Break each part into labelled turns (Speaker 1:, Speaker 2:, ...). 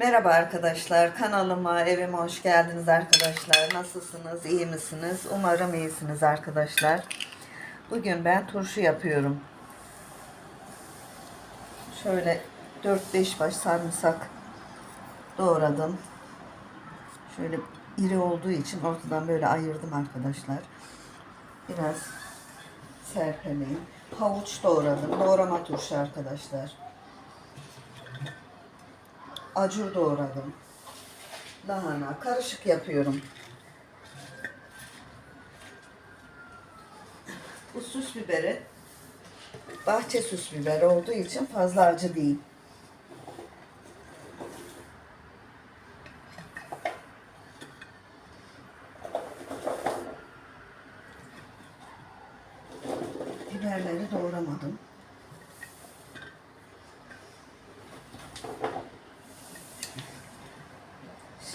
Speaker 1: Merhaba arkadaşlar. Kanalıma, evime hoş geldiniz arkadaşlar. Nasılsınız? iyi misiniz? Umarım iyisiniz arkadaşlar. Bugün ben turşu yapıyorum. Şöyle 4-5 baş sarımsak doğradım. Şöyle iri olduğu için ortadan böyle ayırdım arkadaşlar. Biraz serpeleyim. Havuç doğradım. Doğrama turşu arkadaşlar. Acur doğradım. Lahana karışık yapıyorum. Bu süs biberi bahçe süs biberi olduğu için fazla acı değil. Biberleri doğramadım.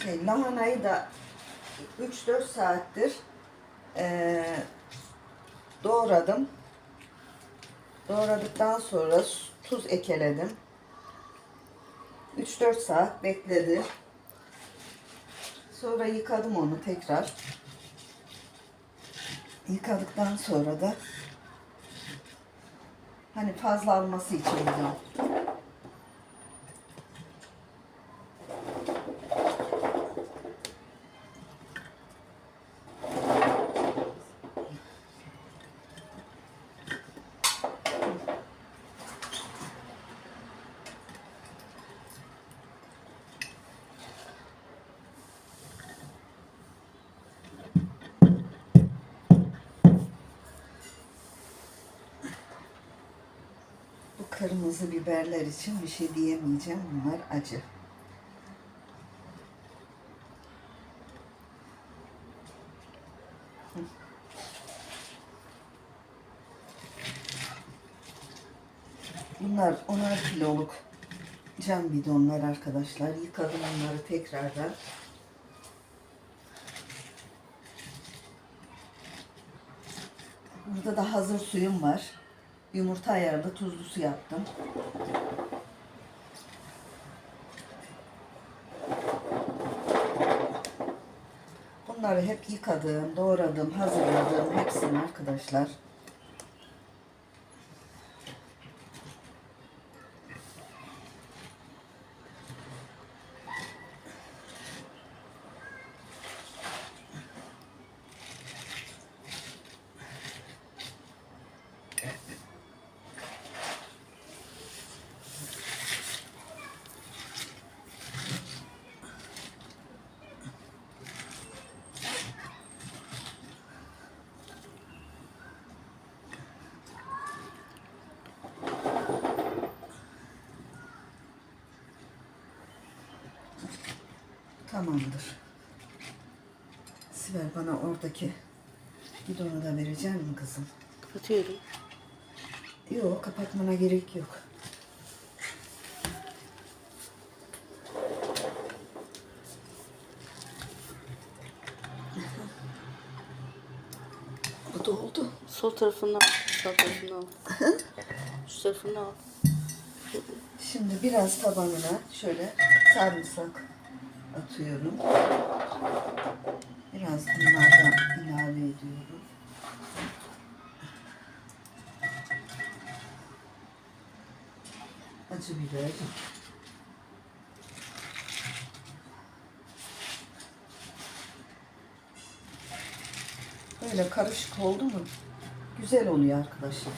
Speaker 1: Şey, lahanayı da 3-4 saattir eee, doğradım. Doğradıktan sonra tuz ekeledim. 3-4 saat bekledi. Sonra yıkadım onu tekrar. Yıkadıktan sonra da hani fazla alması için bunu. Bu kırmızı biberler için bir şey diyemeyeceğim. Bunlar acı. Bunlar onar kiloluk cam bidonlar arkadaşlar. Yıkadım onları tekrardan. Burada da hazır suyum var. Yumurta ayarlı tuzlu su yaptım. Bunları hep yıkadım, doğradım, hazırladım hepsini arkadaşlar. Tamamdır. Sibel bana oradaki bidonu da verecek mi kızım?
Speaker 2: Kapatıyorum.
Speaker 1: Yok kapatmana gerek yok. Bu da oldu.
Speaker 2: Sol tarafından, sağ tarafından al. Şu tarafından al.
Speaker 1: Şimdi biraz tabanına şöyle sarımsak atıyorum. Biraz bunlardan ilave ediyorum. Acı biber. Böyle karışık oldu mu güzel oluyor arkadaşlar.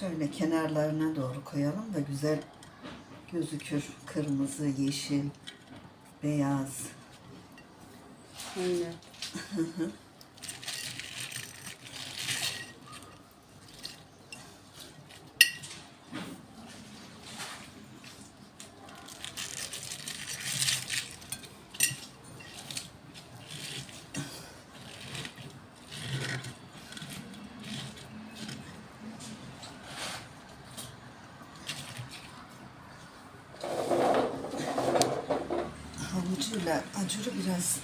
Speaker 1: Şöyle kenarlarına doğru koyalım da güzel gözükür. Kırmızı, yeşil, beyaz.
Speaker 2: Aynen.
Speaker 1: Acuru biraz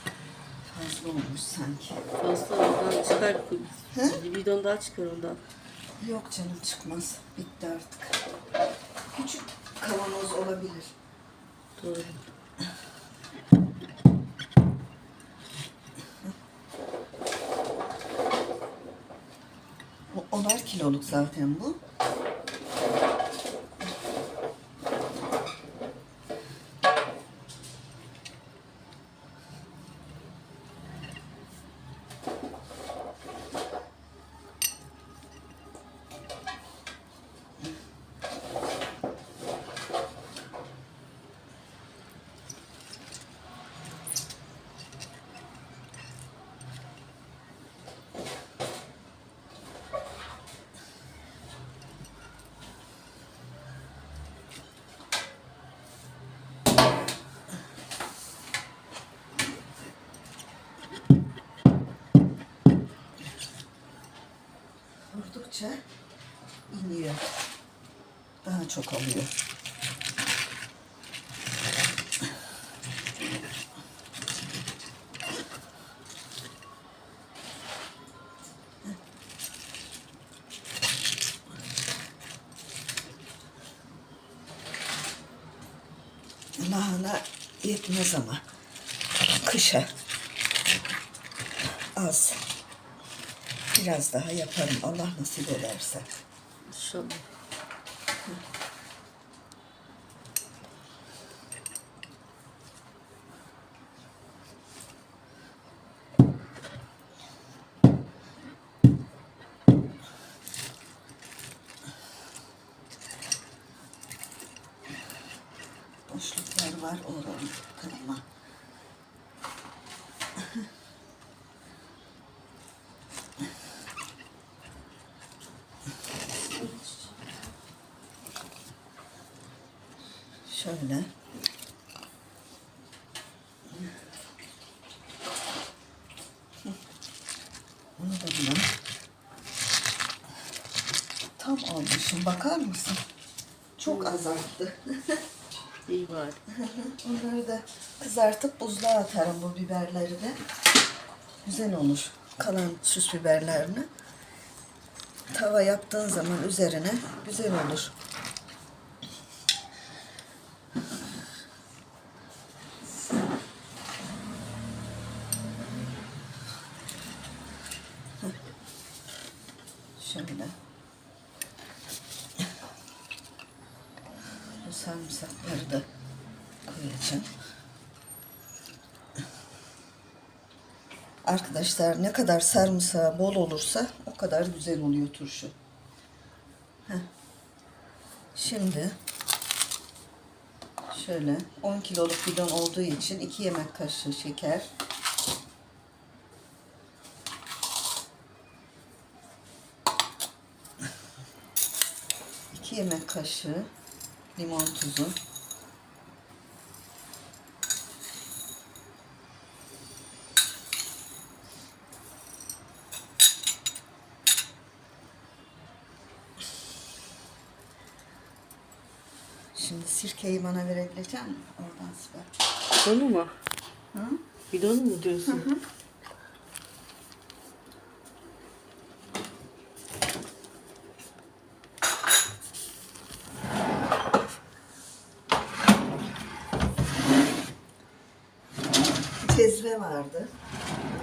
Speaker 1: fazla olmuş sanki.
Speaker 2: Fazla oradan çıkar. Bir bidon daha çıkar ondan.
Speaker 1: Yok canım çıkmaz. Bitti artık. Küçük kavanoz olabilir.
Speaker 2: Doğru.
Speaker 1: O- Onar kiloluk zaten bu. Vurdukça iniyor. Daha çok oluyor. Lahana yetmez ama kışa az. Biraz daha yaparım Allah nasip ederse.
Speaker 2: İnşallah.
Speaker 1: Boşluklar var oranın kırma. Şöyle. Bunu da buna. Tam olmuşum. Bakar mısın? Çok azalttı.
Speaker 2: İyi bari.
Speaker 1: Onları da kızartıp buzluğa atarım bu biberleri de. Güzel olur. Kalan süs biberlerini. Tava yaptığın zaman üzerine güzel olur. Şöyle. Bu sarımsakları da koyacağım. Arkadaşlar ne kadar sarımsağı bol olursa o kadar güzel oluyor turşu. Heh. Şimdi şöyle 10 kiloluk bidon olduğu için 2 yemek kaşığı şeker. Yemek kaşığı limon tuzu. Şimdi sirkeyi bana verebilecek misin? Oradan süper.
Speaker 2: Bidonu mu?
Speaker 1: Hı?
Speaker 2: Bidonu mu diyorsun?
Speaker 1: Cezve vardı.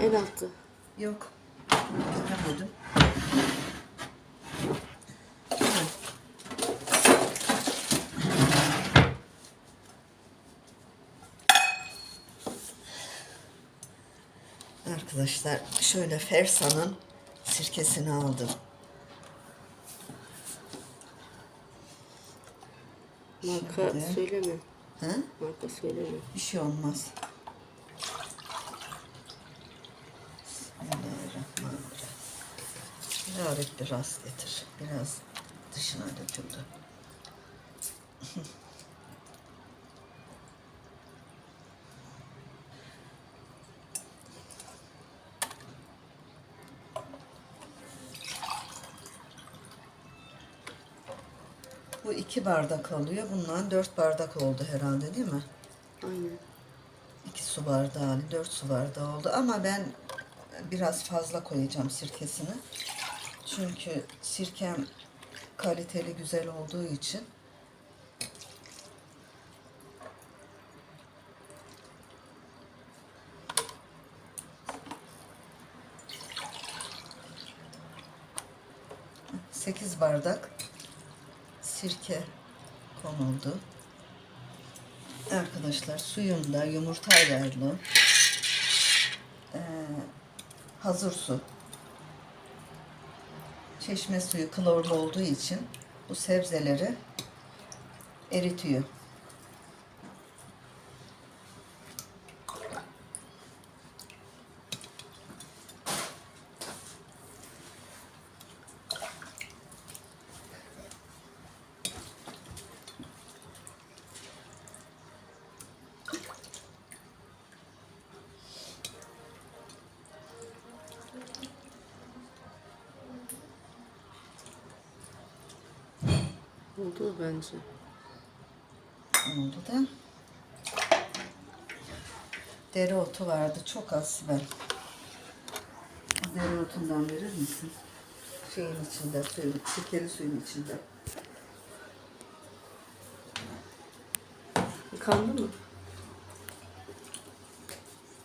Speaker 2: En altı.
Speaker 1: Yok. Göremedim. Arkadaşlar şöyle Fersa'nın sirkesini aldım.
Speaker 2: Marka
Speaker 1: Şimdi.
Speaker 2: söyleme.
Speaker 1: He?
Speaker 2: Marka söyleme.
Speaker 1: Bir şey olmaz. Bismillahirrahmanirrahim. Rabbi rast getir. Biraz dışına döküldü. Bu iki bardak alıyor. Bundan dört bardak oldu herhalde değil mi?
Speaker 2: Aynen.
Speaker 1: İki su bardağı, dört su bardağı oldu. Ama ben biraz fazla koyacağım sirkesini. Çünkü sirkem kaliteli güzel olduğu için. Sekiz bardak sirke konuldu. Arkadaşlar suyunda yumurta ayarlı eee, hazır su. Çeşme suyu klorlu olduğu için bu sebzeleri eritiyor.
Speaker 2: Oldu bence.
Speaker 1: oldu da. Dereotu vardı. Çok az Sibel. Dereotundan verir misin? Şeyin içinde, suyun, sirkeli suyun içinde.
Speaker 2: Yıkandı mı?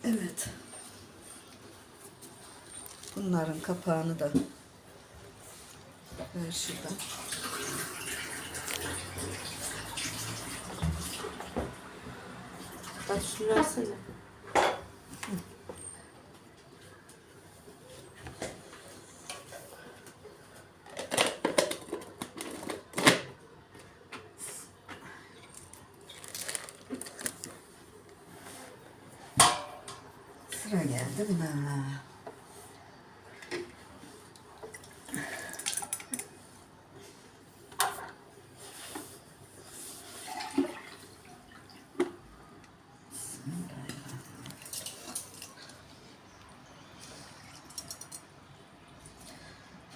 Speaker 1: Evet. Bunların kapağını da ver şuradan.
Speaker 2: Bak şunu versene.
Speaker 1: Sıra geldi buna.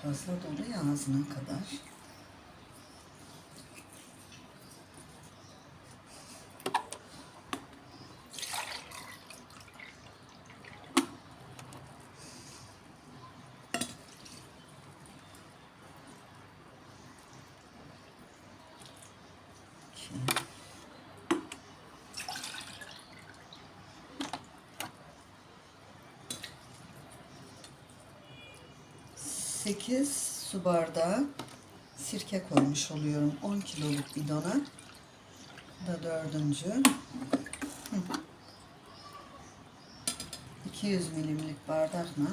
Speaker 1: Fazla dolu ağzına kadar. 8 su bardağı sirke koymuş oluyorum 10 kiloluk bidona. Bu da dördüncü. 200 milimlik bardakla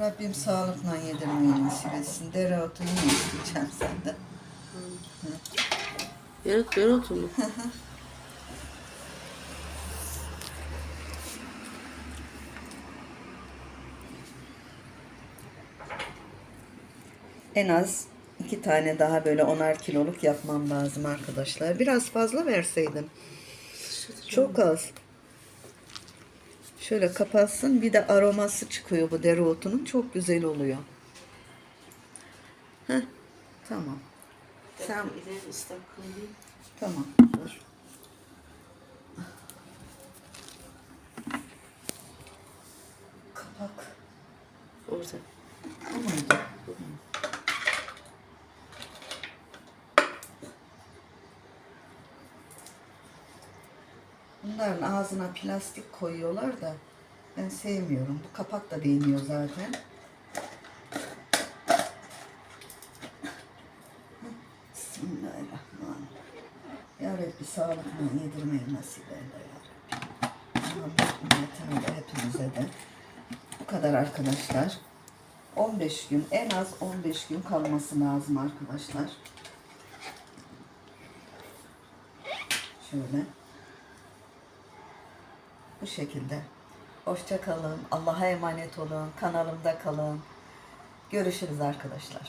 Speaker 1: Rabbim sağlıkla yedirmeyi nasip etsin. Dereotu yine isteyeceğim senden.
Speaker 2: Yarık dereotu mu?
Speaker 1: En az iki tane daha böyle onar kiloluk yapmam lazım arkadaşlar. Biraz fazla verseydin. Çok az. Şöyle kapatsın. Bir de aroması çıkıyor bu dereotunun. Çok güzel oluyor. Heh, tamam. Sen tamam. Dur. Kapak.
Speaker 2: Orada.
Speaker 1: Bu muydu? Ağzına plastik koyuyorlar da ben sevmiyorum. Bu kapak da değmiyor zaten. Bismillahirrahmanirrahim. Ya Rabbi sağlıkla yedirmeyi nasip eyle ya Rabbi. De hepimize de. Bu kadar arkadaşlar. 15 gün en az 15 gün kalması lazım arkadaşlar. Şöyle. Bu şekilde. Hoşça kalın. Allah'a emanet olun. Kanalımda kalın. Görüşürüz arkadaşlar.